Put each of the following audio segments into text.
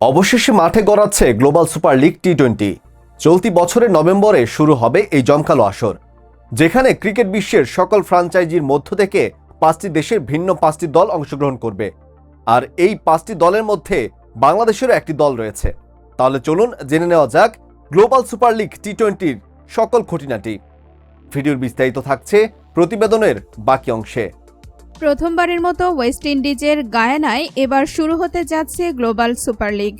অবশেষে মাঠে গড়াচ্ছে global super league T twenty চলতি বছরের নভেম্বরে শুরু হবে এই জমকালো আসর, যেখানে ক্রিকেট বিশ্বের সকল ফ্রাঞ্চাইজির মধ্য থেকে পাঁচটি দেশের ভিন্ন পাঁচটি দল অংশগ্রহণ করবে। আর এই পাঁচটি দলের মধ্যে বাংলাদেশেরও একটি দল রয়েছে। তাহলে চলুন জেনে নেওয়া যাক গ্লোবাল সুপার লিগ টি টোয়েন্টির সকল খুঁটিনাটি। ভিডিওর বিস্তারিত থাকছে প্রতিবেদনের বাকি অংশে। প্রথমবারের মতো ওয়েস্ট ইন্ডিজের গায়ানায় এবার শুরু হতে যাচ্ছে গ্লোবাল সুপার লিগ।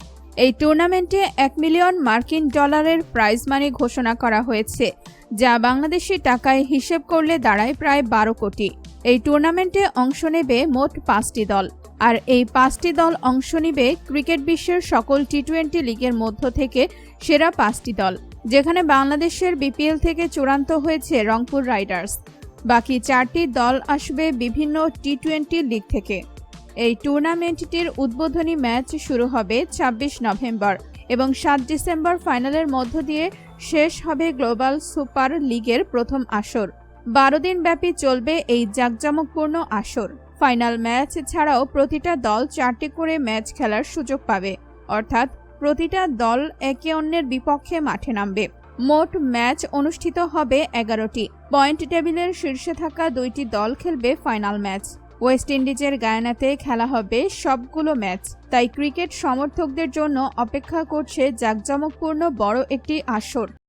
এই টুর্নামেন্টে এক মিলিয়ন মার্কিন ডলারের প্রাইজ মানি ঘোষণা করা হয়েছে, যা বাংলাদেশি টাকায় হিসেব করলে দাঁড়ায় প্রায় বারো কোটি। এই টুর্নামেন্টে অংশ নেবে মোট পাঁচটি দল, আর এই পাঁচটি দল অংশ নেবে ক্রিকেট বিশ্বের সকল টি টোয়েন্টি লিগের মধ্য থেকে সেরা পাঁচটি দল, যেখানে বাংলাদেশের বিপিএল থেকে চূড়ান্ত হয়েছে রংপুর রাইডার্স। বাকি চারটি দল আসবে বিভিন্ন টি টোয়েন্টি লিগ থেকে। এই টুর্নামেন্টটির উদ্বোধনী ম্যাচ শুরু হবে ২৬ নভেম্বর এবং সাত ডিসেম্বর ফাইনালের মধ্য দিয়ে শেষ হবে গ্লোবাল সুপার লিগের প্রথম আসর। বারো দিন ব্যাপী চলবে এই জাঁকজমকপূর্ণ আসর। ফাইনাল ম্যাচ ছাড়াও প্রতিটা দল চারটি করে ম্যাচ খেলার সুযোগ পাবে। অর্থাৎ প্রতিটা দল একে অন্যের বিপক্ষে মাঠে নামবে। মোট ম্যাচ অনুষ্ঠিত হবে এগারোটি। পয়েন্ট টেবিলের শীর্ষে থাকা দুইটি দল খেলবে ফাইনাল ম্যাচ। ওয়েস্ট ইন্ডিজের গায়ানাতে খেলা হবে সবগুলো ম্যাচ। তাই ক্রিকেট সমর্থকদের জন্য অপেক্ষা করছে জাঁকজমকপূর্ণ বড় একটি আসর।